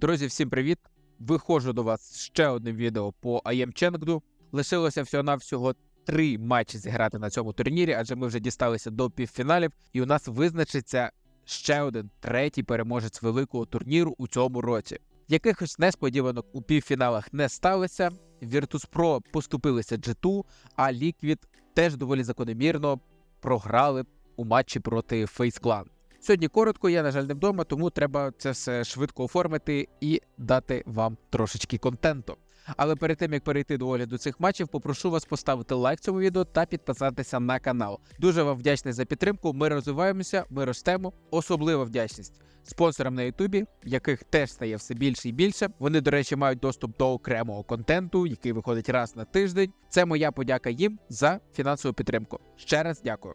Друзі, всім привіт! Виходжу до вас ще одним відео по АЄМ Ченгду. Лишилося всього-навсього три матчі зіграти на цьому турнірі, адже ми вже дісталися до півфіналів, і у нас визначиться ще один третій переможець великого турніру у цьому році. Якихось несподіванок у півфіналах не сталося. Virtus.pro поступилися G2, а Liquid теж доволі закономірно програли у матчі проти FaZe Clan. Сьогодні коротко, я, на жаль, не вдома, тому треба це все швидко оформити і дати вам трошечки контенту. Але перед тим як перейти до огляду цих матчів, попрошу вас поставити лайк цьому відео та підписатися на канал. Дуже вам вдячний за підтримку. Ми розвиваємося, ми ростемо. Особлива вдячність спонсорам на Ютубі, яких теж стає все більше і більше. Вони, до речі, мають доступ до окремого контенту, який виходить раз на тиждень. Це моя подяка їм за фінансову підтримку. Ще раз дякую.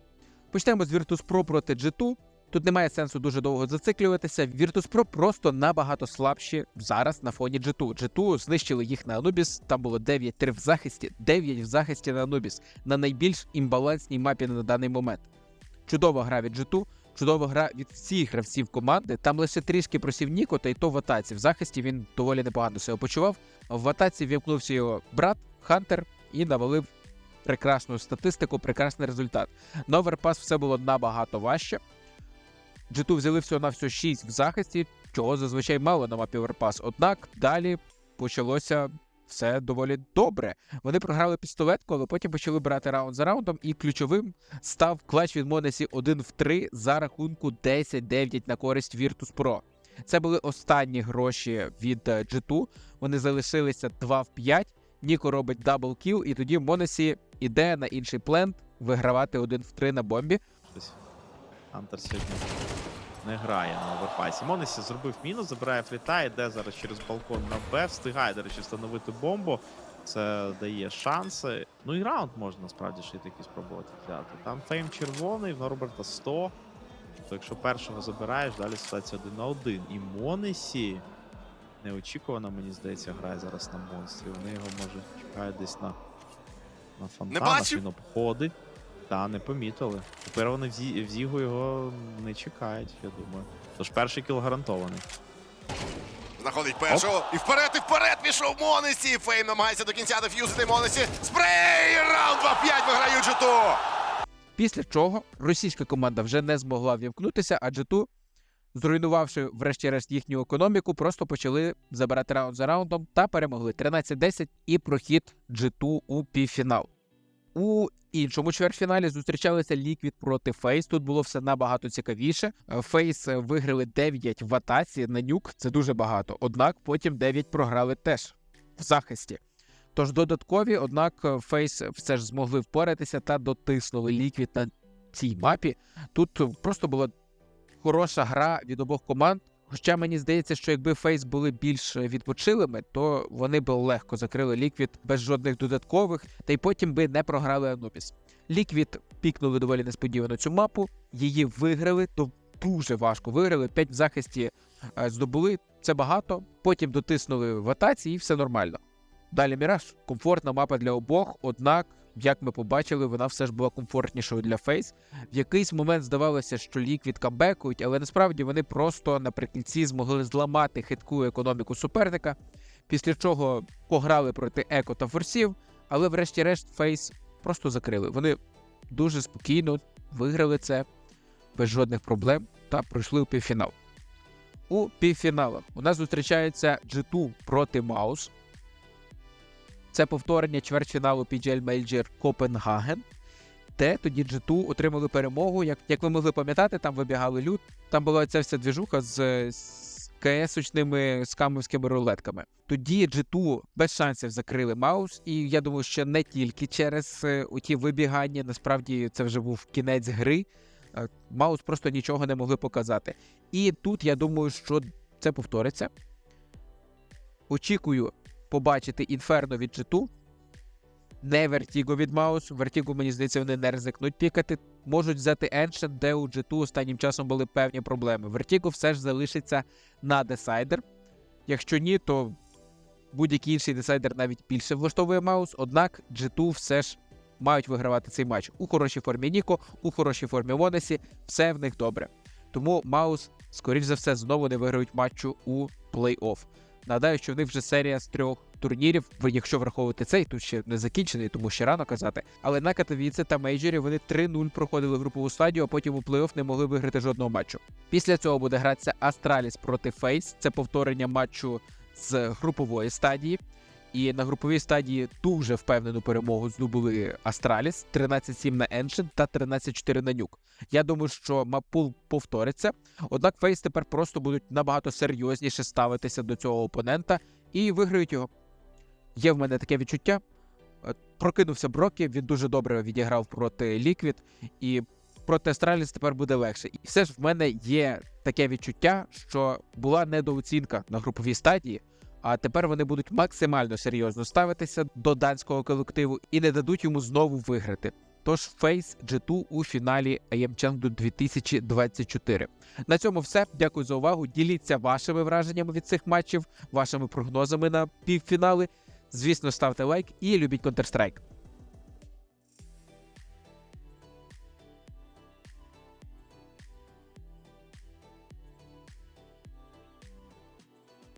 Почнемо з Virtus.pro проти G2. Тут немає сенсу дуже довго зациклюватися. Virtus.pro просто набагато слабші зараз на фоні G2. G2 знищили їх на Anubis, Там було 9-3 в захисті, 9 в захисті на Anubis. на найбільш імбалансній мапі на даний момент. Чудова гра від G2, чудова гра від всіх гравців команди. Там лише трішки просів Ніко, та й то в атаці. В захисті він доволі непогано себе почував. В атаці вімкнувся його брат Хантер і навалив прекрасну статистику, прекрасний результат. На оверпас все було набагато важче. G2 взяли всього на всього 6 в захисті, чого зазвичай мало на мапі Overpass. Однак далі почалося все доволі добре. Вони програли пістолетку, але потім почали брати раунд за раундом, і ключовим став клач від Монесі 1 в 3 за рахунку 10-9 на користь Virtus.pro. Це були останні гроші від е, G2. Вони залишилися 2 в 5. Ніко робить дабл кіл, і тоді Монесі іде на інший плент вигравати 1 в 3 на бомбі. Щось Хантер сьогодні не грає на оверпасі. Монесі зробив мінус, забирає фліта, йде зараз через балкон на Б, встигає, до речі, встановити бомбу. Це дає шанси. Ну і раунд можна насправді ще й таки спробувати взяти. Там фейм червоний, в Норберта 100. То якщо першого забираєш, далі ситуація 1 на 1. І Монесі неочікувано, мені здається, грає зараз на монстрі. Вони його може чекають десь на, на фонтанах. Він обходить. Та, не помітили. Тепер вони в, Зі... в Зігу його не чекають, я думаю. Тож перший кіл гарантований. Знаходить першого. І вперед, і вперед пішов Монесі. Фейм намагається до кінця деф'юзити Монесі. Спрей! Раунд 2-5 виграють G2. Після чого російська команда вже не змогла вімкнутися, а G2, зруйнувавши врешті-решт їхню економіку, просто почали забирати раунд за раундом та перемогли 13-10 і прохід G2 у півфінал. У іншому чвертьфіналі зустрічалися Liquid проти FaZe. Тут було все набагато цікавіше. Е, FaZe виграли 9 в атаці на нюк, це дуже багато. Однак потім 9 програли теж в захисті. Тож додаткові, однак FaZe все ж змогли впоратися та дотиснули Liquid на цій мапі. Тут просто була хороша гра від обох команд. Хоча мені здається, що якби Фейс були більш відпочилими, то вони б легко закрили Ліквід без жодних додаткових, та й потім би не програли Анубіс. Ліквід пікнули доволі несподівано цю мапу, її виграли, то дуже важко виграли. 5 в захисті е, здобули, це багато. Потім дотиснули в атаці і все нормально. Далі Міраж комфортна мапа для обох, однак, як ми побачили, вона все ж була комфортнішою для Фейс. В якийсь момент здавалося, що Ліквід камбекують, але насправді вони просто наприкінці змогли зламати хитку економіку суперника, після чого пограли проти Еко та Форсів, але врешті-решт Фейс просто закрили. Вони дуже спокійно виграли це без жодних проблем та пройшли у півфінал. У півфіналах у нас зустрічається G2 проти Маус. Це повторення чвертьфіналу PGL Major Копенгаген, де тоді G2 отримали перемогу. Як, як ви могли пам'ятати, там вибігали люд. Там була ця вся двіжуха з, з КС-очними скамовськими рулетками. Тоді G2 без шансів закрили Маус, і я думаю, що не тільки через е, оті вибігання. Насправді це вже був кінець гри. Е, Маус просто нічого не могли показати. І тут я думаю, що це повториться. Очікую побачити інферно від G2. Не Вертіго від Маус. Вертіго, мені здається, вони не ризикнуть пікати. Можуть взяти Ancient, де у G2 останнім часом були певні проблеми. Вертіго все ж залишиться на десайдер. Якщо ні, то будь-який інший десайдер навіть більше влаштовує Маус. Однак G2 все ж мають вигравати цей матч у хорошій формі Ніко, у хорошій формі Вонесі. Все в них добре. Тому Маус, скоріш за все, знову не виграють матчу у плей-офф. Нагадаю, що в них вже серія з трьох турнірів, якщо враховувати цей, тут ще не закінчений, тому ще рано казати. Але на Катовіце та Мейджорі вони 3-0 проходили групову стадію, а потім у плей-офф не могли виграти жодного матчу. Після цього буде гратися Астраліс проти Фейс. Це повторення матчу з групової стадії. І на груповій стадії дуже впевнену перемогу здобули Астраліс 13-7 на Ancient та 13-4 на Нюк. Я думаю, що Мапул повториться. Однак Фейс тепер просто будуть набагато серйозніше ставитися до цього опонента і виграють його. Є в мене таке відчуття. Е, Прокинувся Брокі, він дуже добре відіграв проти Ліквід, і проти Астраліс тепер буде легше. І все ж в мене є таке відчуття, що була недооцінка на груповій стадії. А тепер вони будуть максимально серйозно ставитися до данського колективу і не дадуть йому знову виграти. Тож Фейс G2 у фіналі Chengdu 2024. На цьому все. Дякую за увагу. Діліться вашими враженнями від цих матчів, вашими прогнозами на півфінали. Звісно, ставте лайк і любіть Counter-Strike.